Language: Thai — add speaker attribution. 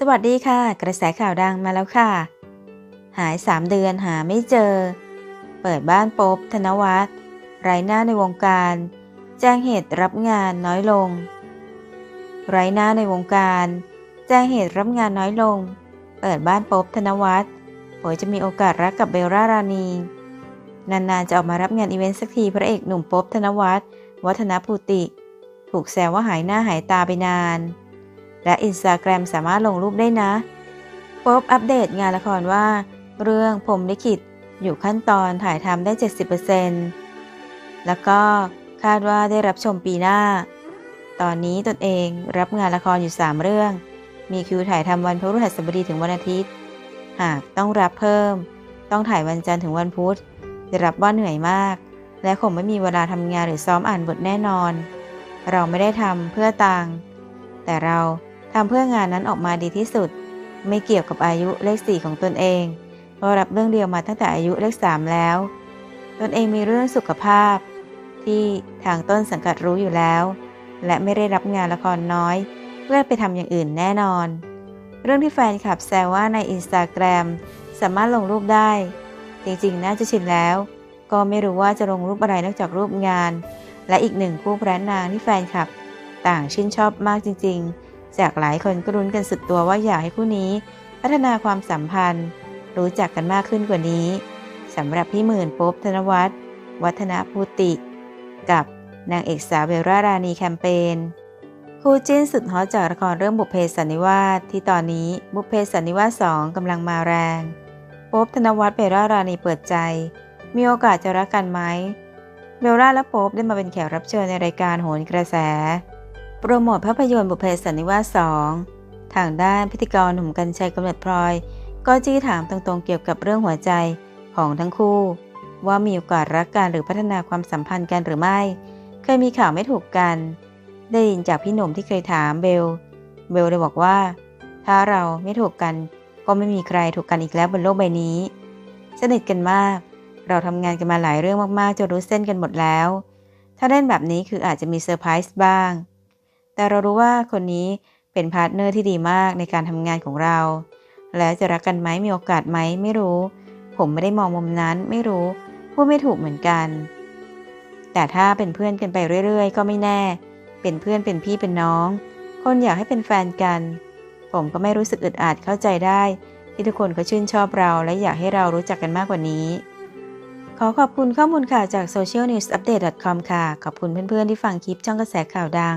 Speaker 1: สวัสดีค่ะ กระแสข่าวดังมาแล้วค่ะ หาย 3 เดือนหาไม่เจอ เปิดบ้านป๊บธนวัฒน์ไร้หน้าในวงการ แจ้งเหตุรับงานน้อยลง ไร้หน้าในวงการ แจ้งเหตุรับงานน้อยลง เปิดบ้านป๊บธนวัฒน์เผยจะมีโอกาสรักกับเบลล่ารานีนานๆจะออกมารับงานอีเวนต์สักทีพระเอกหนุ่มป๊บธนวัฒน์วัฒนภูติ ถูกแซวว่าหายหน้าหายตาไปนาน และอินสตาแกรมสามารถลงรูปได้นะป๊บอัปเดตงานละครว่า เรื่องพรมลิขิตอยู่ขั้นตอนถ่ายทำได้ 70%แล้วก็คาดว่าได้รับชมปีหน้า ตอนนี้ตนเองรับงานละครอยู่ 3 เรื่อง มีคิวถ่ายทำวันพฤหัสบดีถึงวันอาทิตย์ หากต้องรับเพิ่ม ต้องถ่ายวันจันทร์ถึงวันพุธจะรับว่าเหนื่อยมาก และคงไม่มีเวลาทำงานหรือซ้อมอ่านบทแน่นอน เราไม่ได้ทำเพื่อตังแต่เรา ทำเพื่องานนั้นออกมาดีที่สุด ไม่เกี่ยวกับอายุเลขสี่ของตนเองเพราะรับเรื่องเดียวมาตั้งแต่อายุเลขสามแล้ว ตนเองมีเรื่องสุขภาพ ที่ทางต้นสังกัดรู้อยู่แล้ว และไม่ได้รับงานละครน้อย เพื่อไปทำอย่างอื่นแน่นอน เรื่องที่แฟนคลับแซวว่าในอินสตาแกรมสามารถลงรูปได้ จริงๆ น่าจะชินแล้ว ก็ไม่รู้ว่าจะลงรูปอะไรนอกจากรูปงาน และอีกหนึ่งคู่พระนางที่แฟนคลับ ต่างชื่นชอบมากจริง ๆ จากหลายคนก็รุ้นกันสุดตัวว่าอยากให้คู่นี้ พัฒนาความสัมพันธ์ รู้จักกันมากขึ้นกว่านี้สำหรับพี่หมื่นป๊บธนวัฒน์วัฒนภูติ กับนางเอกสาวเบลล่ารานีแคมเปญคู่จิ้นสุดฮอตจากละครเรื่องบุพเพสันนิวาสที่ตอนนี้บุพเพสันนิวาส2กำลังมาแรงป๊บธนวัฒน์เบลล่ารานีเปิดใจ มีโอกาสจะรักกันไหมเบลล่าและโป๊บได้มาเป็นแขกรับเชิญในรายการโหนกระแส โปรโมทภาพยนตร์บุพเพสันนิวาส2ทางด้านพิธีกรหนุ่มกัญชัยกำเนิดพลอย ก็จี้ถามตรงๆเกี่ยวกับเรื่องหัวใจของทั้งคู่ ว่ามีโอกาสรักกันหรือพัฒนาความสัมพันธ์กันหรือไม่ เคยมีข่าวไม่ถูกกัน ได้ยินจากพี่หนุ่มที่เคยถามเบล เบลเลยบอกว่า ถ้าเราไม่ถูกกัน ก็ไม่มีใครถูกกันอีกแล้วบนโลกใบนี้ สนิทกันมาก เราทำงานกันมาหลายเรื่องมากๆจนรู้เส้นกันหมดแล้ว ถ้าเล่นแบบนี้คืออาจจะมีเซอร์ไพรส์บ้าง แต่เรารู้ว่าคนนี้เป็นพาร์ทเนอร์ที่ดีมากในการทำงานของเรา แล้วจะรักกันไหมมีโอกาสไหมไม่รู้ ผมไม่ได้มองมุมนั้นไม่รู้พูดไม่ถูกเหมือนกัน แต่ถ้าเป็นเพื่อนกันไปเรื่อย ๆ ก็ไม่แน่ เป็นเพื่อนเป็นพี่เป็นน้อง คนอยากให้เป็นแฟนกัน ผมก็ไม่รู้สึกอึดอัดเข้าใจได้ ที่ทุกคนเขาชื่นชอบเราและอยากให้เรารู้จักกันมากกว่านี้ ขอขอบคุณข้อมูลข่าวจาก socialnewsupdate.com ค่ะ ขอบคุณเพื่อนๆที่ฟังคลิปช่องกระแสข่าวดัง